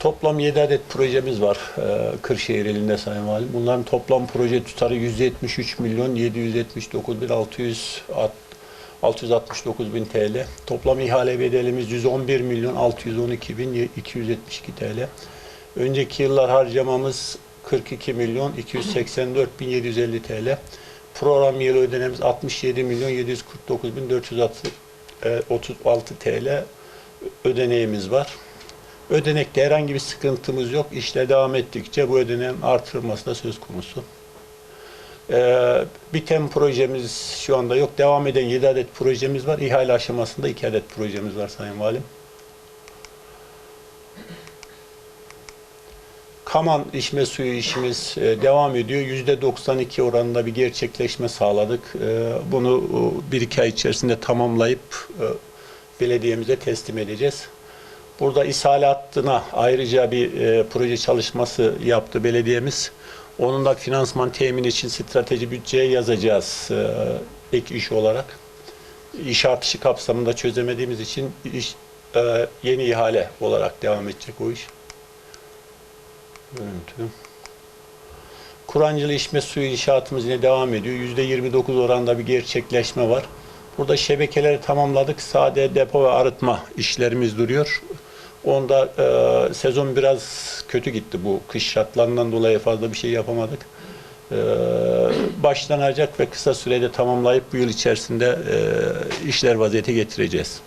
Toplam 7 adet projemiz var e, Kırşehir ilinde Sayın Valim. Bunların toplam proje tutarı 173 milyon 779 bin 600 669 bin TL. Toplam ihale bedelimiz 111 milyon 612 bin 272 TL. Önceki yıllar harcamamız 42 milyon 284 bin 750 TL. Program yılı ödenemiz 67 milyon 749 bin 436 TL ödeneğimiz var. Ödenekte herhangi bir sıkıntımız yok. İşle devam ettikçe bu ödeneğin artırılması da söz konusu. Ee, biten projemiz şu anda yok. Devam eden 7 adet projemiz var. İhale aşamasında 2 adet projemiz var Sayın Valim. Kaman içme suyu işimiz e, devam ediyor. %92 oranında bir gerçekleşme sağladık. E, bunu e, bir iki ay içerisinde tamamlayıp belediyemize teslim edeceğiz. Burada ishal hattına ayrıca bir e, proje çalışması yaptı belediyemiz. Onun da finansman temin için strateji bütçeye yazacağız e, ek iş olarak. İş artışı kapsamında çözemediğimiz için iş, e, yeni ihale olarak devam edecek o iş. Görüntü. Kurancılı içme suyu inşaatımız yine devam ediyor. %29 oranda bir gerçekleşme var. Burada şebekeleri tamamladık. Sade depo ve arıtma işlerimiz duruyor. Onda e, sezon biraz kötü gitti bu kış şartlarından dolayı fazla bir şey yapamadık. E, başlanacak ve kısa sürede tamamlayıp bu yıl içerisinde e, işler vaziyete getireceğiz.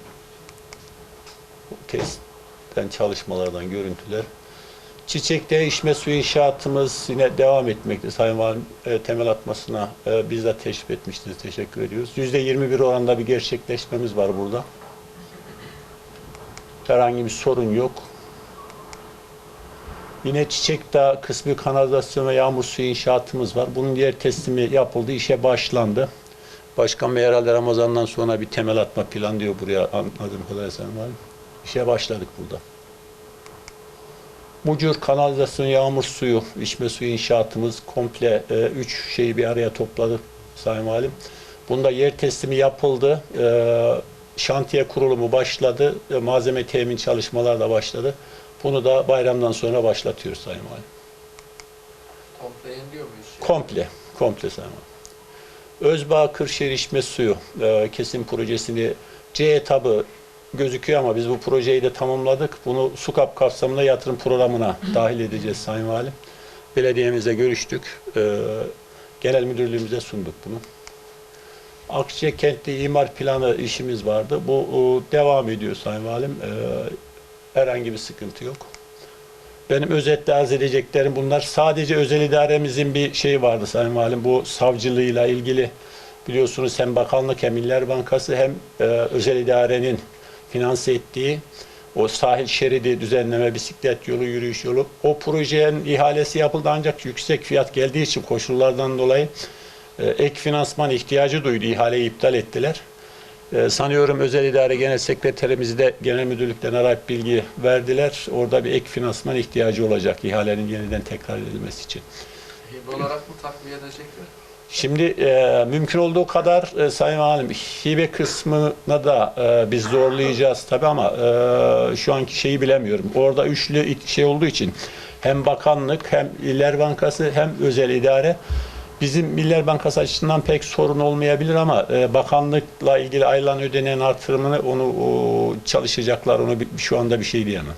Testten çalışmalardan görüntüler. Çiçekte içme suyu inşaatımız yine devam etmekte. Sayın Valim e, temel atmasına e, bizzat teşrif etmiştiniz. Teşekkür ediyoruz. %21 oranda bir gerçekleşmemiz var burada. Herhangi bir sorun yok. Yine Çiçekdağ kısmi kanalizasyon ve yağmur suyu inşaatımız var. Bunun diğer teslimi yapıldı, işe başlandı. Başkan Bey herhalde Ramazan'dan sonra bir temel atma plan diyor buraya anladığım kadarıyla Sayın Valim. İşe başladık burada. Mucur kanalizasyon, yağmur suyu, içme suyu inşaatımız komple e, üç şeyi bir araya topladı Sayın Valim. Bunda yer teslimi yapıldı. E, şantiye kurulumu başladı. E, malzeme temin çalışmaları da başladı. Bunu da bayramdan sonra başlatıyoruz Sayın Valim. Komple yeniliyor muyuz? Komple, komple Sayın Valim. Özbağ Kırşehir içme suyu e, kesim projesini C etabı gözüküyor ama biz bu projeyi de tamamladık. Bunu SUKAP kapsamında yatırım programına dahil edeceğiz Sayın Valim. Belediyemizle görüştük. E, genel müdürlüğümüze sunduk bunu. Akçe kentte imar planı işimiz vardı. Bu e, devam ediyor Sayın Valim. E, herhangi bir sıkıntı yok. Benim özetle arz edeceklerim bunlar. Sadece özel idaremizin bir şeyi vardı Sayın Valim. Bu savcılığıyla ilgili biliyorsunuz hem bakanlık hem İller Bankası hem e, özel idarenin finanse ettiği o sahil şeridi düzenleme, bisiklet yolu, yürüyüş yolu. O projenin ihalesi yapıldı ancak yüksek fiyat geldiği için koşullardan dolayı ek finansman ihtiyacı duydu. İhaleyi iptal ettiler. E, sanıyorum özel idare genel sekreterimizi de genel müdürlükten arayıp bilgi verdiler. Orada bir ek finansman ihtiyacı olacak ihalenin yeniden tekrar edilmesi için. Hibe olarak mı takviye edecekler? Şimdi e, mümkün olduğu kadar e, Sayın Valim hibe kısmına da e, biz zorlayacağız tabi ama e, şu anki şeyi bilemiyorum. Orada üçlü şey olduğu için hem bakanlık hem İller Bankası hem özel idare bizim Miller Bankası açısından pek sorun olmayabilir ama e, bakanlıkla ilgili ayrılan ödeneğin artırımını onu o, çalışacaklar onu bi- şu anda bir şey diyemem.